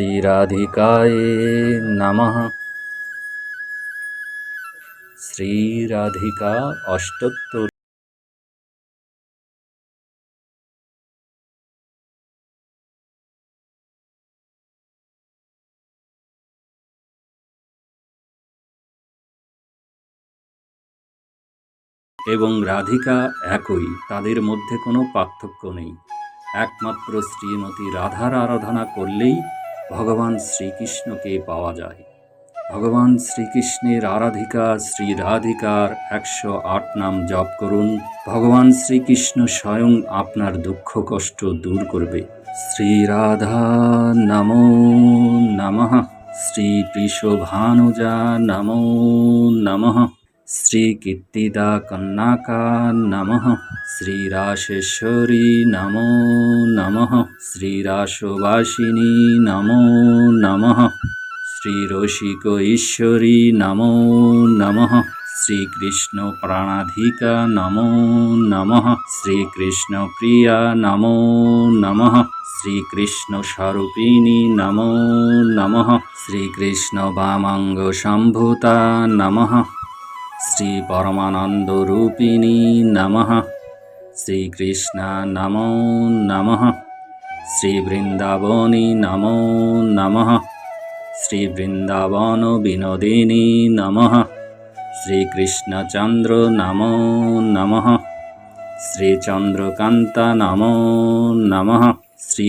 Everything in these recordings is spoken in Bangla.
শ্রীরাধিকায় নমঃ শ্রীরাধিকা অষ্টোত্তর এবং রাধিকা একই, তাদের মধ্যে কোনো পার্থক্য নেই। একমাত্র শ্রীমতী রাধার আরাধনা করলেই ভগবান শ্রীকৃষ্ণকে পাওয়া যায়। ভগবান শ্রীকৃষ্ণের আরাধিকা শ্রী রাধিকার একশো আট নাম জপ করুন। ভগবান শ্রীকৃষ্ণ স্বয়ং আপনার দুঃখ কষ্ট দূর করবে। শ্রী রাধা নমো নমঃ। শ্রী বৃষভানুজা নমো নমঃ। শ্রীকীর্তিদা কন্যাকা নমঃ শ্রীরাশেশ্বরী নমো নমঃ শ্রীরাসবাসিনী নমো নমঃ শ্রীরসিক ঈশ্বরী নমো নমঃ শ্রীকৃষ্ণ প্রাণাধিকা নমো নমঃ শ্রীকৃষ্ণ প্রিয়া নমো নমঃ শ্রীকৃষ্ণ স্বরূপিণী নমো নমঃ শ্রীকৃষ্ণ বামাঙ্গ সম্ভূতা নমঃ শ্রী পরমানন্দ রূপিণী নমঃ শ্রীকৃষ্ণ নমো নমঃ শ্রী বৃন্দাবনী নমো নমঃ শ্রী বিনোদিনী নমঃ শ্রীকৃষ্ণচন্দ্র নমো নমঃ শ্রীচন্দ্রকান্ত নমো নমঃ শ্রী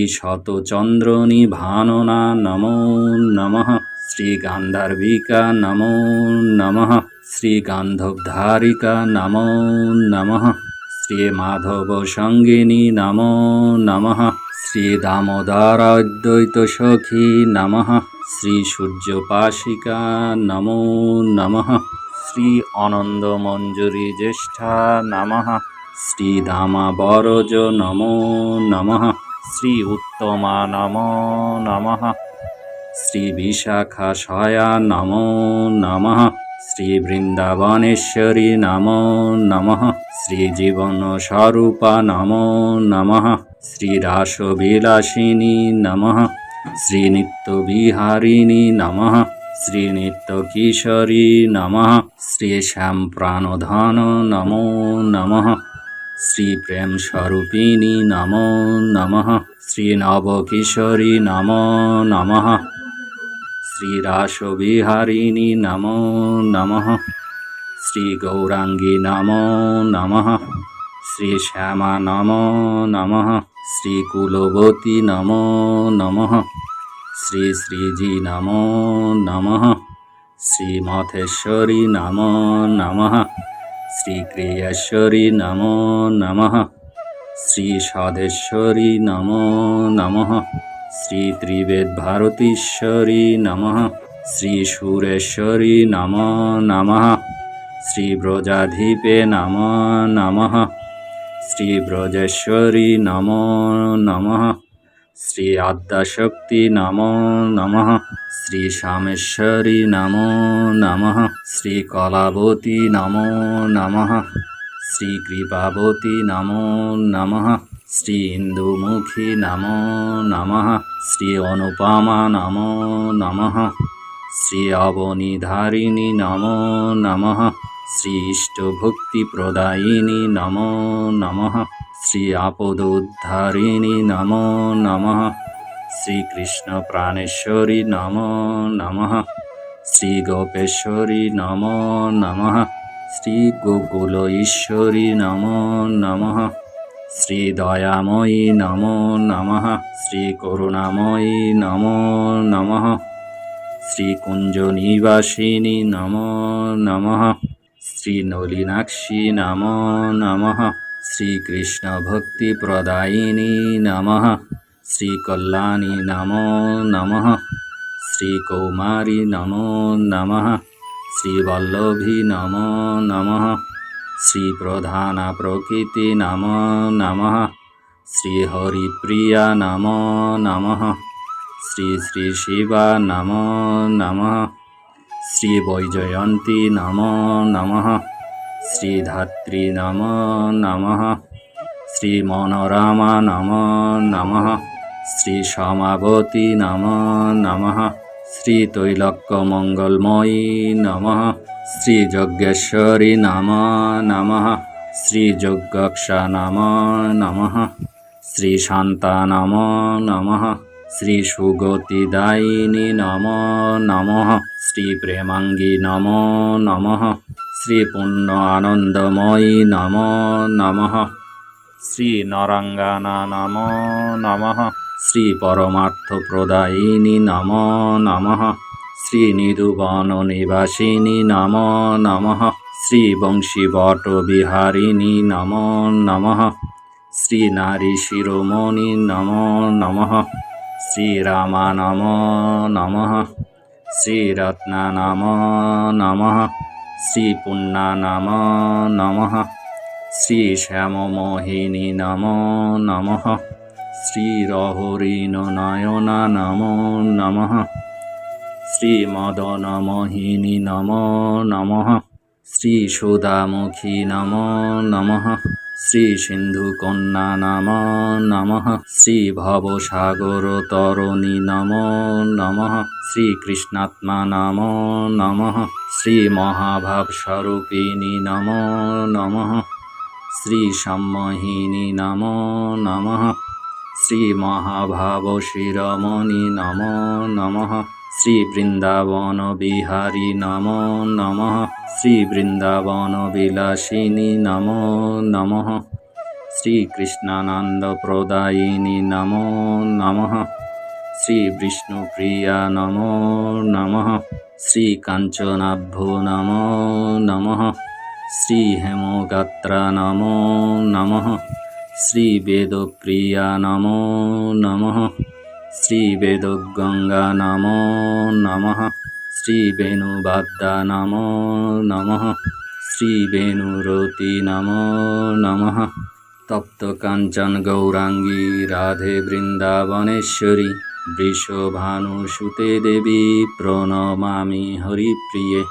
ভাননা নমো নমঃ শ্রী গান্ধার্বিকা নমো নমঃ শ্রী গান্ধবধারিকা নমো নমঃ শ্রী মাধব সঙ্গিনী নমো নমঃ শ্রী দামোদরাদ্বৈত সখী নমঃ শ্রী সূর্যপাশিকা নমো নমঃ শ্রী অনন্দ মঞ্জুরি জ্যেষ্ঠা নমঃ শ্রী দামা বরজ নমো নমঃ শ্রী উত্তমা নমো নমঃ শ্রী বিশাখা সয়া নমো নমঃ শ্রী বৃন্দাবনেশ্বরী নমো নমঃ। শ্রী জীবন স্বরূপা নমো নমঃ। শ্রী রাসবিলাসিনী নমঃ। শ্রী নিত্যবিহারিণী নমঃ। শ্রী নিত্যকিশোরী নমঃ। শ্রী শ্যাম প্রাণধন নমো নমঃ। শ্রী নমো নমঃ। শ্রী নমো নমঃ। শ্রী রাসবিহারিণী নমো নমঃ শ্রী গৌরাঙ্গী নমো নমঃ শ্রী শ্যামা নমো নমঃ শ্রী নমো নমঃ শ্রী শ্রীজি নমো নমঃ শ্রী মথেশ্বরী নমো নমঃ শ্রী ক্রিয়েশ্বরী নমো নমঃ শ্রী নমো নমঃ শ্রী ত্রিবেদ ভারতীশ্বরী নমঃ শ্রী সুরেশ্বরী নমো নমঃ শ্রী ব্রজাধিপে নমো নমঃ শ্রী ব্রজেশ্বরী নমো নমঃ শ্রী আদ্যাশক্তি নমো নমঃ শ্রী শ্যামেশ্বরী নমো নমঃ শ্রী কলাবতী নমো নমঃ শ্রী কৃপাবতী নমো নমঃ শ্রী ইন্দুমুখী নমো নমঃ শ্রী অনুপমা নমো নমঃ শ্রী অবনিধারিণী নমো নমঃ শ্রী ইষ্টভক্তি প্রদায়িনী নমো নমঃ শ্রী আপদোদ্ধারিণী নমো নমঃ শ্রীকৃষ্ণ প্রাণেশ্বরী নমো নমঃ শ্রী গোপেশ্বরী নমো নমঃ শ্রী গোকুল ঈশ্বরী নমো নমঃ শ্রী দয়াময়ী নমো নমঃ। শ্রী করুণাময়ী নমো নমঃ। শ্রী কুঞ্জ নিবাসিনী নমো নমঃ। শ্রী নলিনাক্ষী নমো নমঃ। শ্রীকৃষ্ণ ভক্তি প্রদায়িনী নমঃ। শ্রী কল্যাণী নমো নমঃ। শ্রী কৌমারী নমো নমঃ। শ্রী নমো নমঃ। শ্রী প্রধানা প্রকৃতি নমো নমঃ শ্রী হরিপ্রিয়া নমো নমঃ শ্রী শ্রী শিবা নমো নমঃ শ্রী বৈজয়ন্তী নমো নমঃ শ্রী ধাত্রী নমো নমঃ শ্রী মনোরমা নমো নমঃ শ্রী সমাবতী নম নমঃ শ্রী তৈলক্যমঙ্গলময়ী নমঃ শ্রী যজ্ঞেশ্বরী নম নমঃ শ্রী যজ্ঞক্ষা নম নমঃ শ্রী শান্তা নম নমঃ শ্রী সুগতিদায়িনী নম নমঃ শ্রী প্রেমাঙ্গী নম নমঃ শ্রী পুণ্য আনন্দময়ী নম নমঃ শ্রী নরাঙ্গানা নম নমঃ শ্রী পরমার্থ প্রদায়িনী নম নমঃ। শ্রী নিধুবন নিবাসিনী নম নমঃ। শ্রী বিহারিণী নম নমঃ। শ্রী নারী শিরোমণি নম নমঃ। শ্রীরামা নম। নমঃ শ্রীরত্না নম। নমঃ শ্রীপুণ্যা নম। নমঃ শ্রী শ্যামমোহিনী নম নমঃ। শ্রীরহরিণ নয়না নম। নমঃ শ্রীমদনমোহিনী নম নমঃ। শ্রী সুধামুখী নম নমঃ। শ্রী সিন্ধুকন্যা নম। নমঃ শ্রী ভবসাগর তরণী নম নমঃ। শ্রী কৃষ্ণাত্মা নম নমঃ। শ্রী মহাভাব স্বরূপিণী নম নমঃ। শ্রী সম্মোহিনী নম নমঃ। শ্রী মহাভাব শিরমণি নম নমঃ শ্রী বৃন্দাবন বিহারী নম নমঃ শ্রী বৃন্দাবন বিলাসিনী নম নমঃ শ্রী কৃষ্ণানন্দ প্রদায়িনী নম নমঃ শ্রী বিষ্ণুপ্রিয়া নম নমঃ শ্রী কাঞ্চনাভ্য নম নমঃ শ্রী হেমগাত্রা নম নমঃ শ্রী বেদপ্রিয়া নম নমঃ শ্রী বেদগঙ্গা নম নমঃ শ্রী বেণুবাদ্যা নম নমঃ শ্রী বেণুরতি নম নমঃ তপ্ত কাঞ্চন গৌরাঙ্গী রাধে বৃন্দাবনেশ্বরী বৃষভানুসুতে দেবী প্রণমামি হরিপ্রিয়ে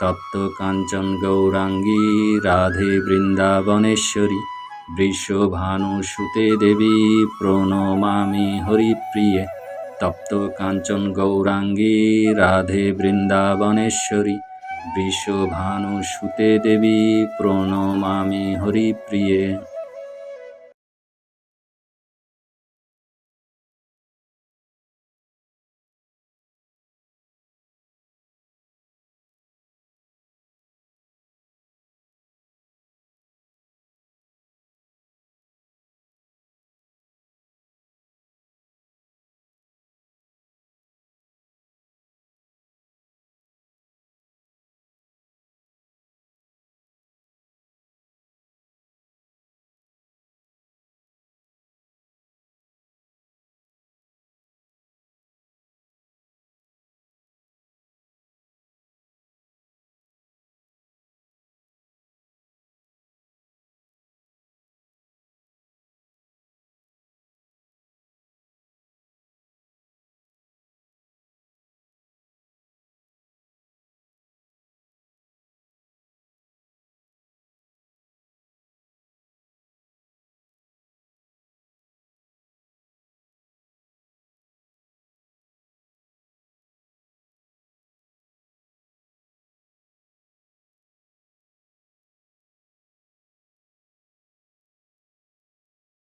তপ্ত কাঞ্চন গৌরাঙ্গী রাধে বৃন্দাবনেশ্বরী বৃষভানুসুতে দেবী প্রণমামি হরিপ্রিয়ে তপ্ত কাঞ্চন গৌরাঙ্গী রাধে বৃন্দাবনেশ্বরী। বৃষভানুসুতে দেবী প্রণমামি হরিপ্রিয়ে।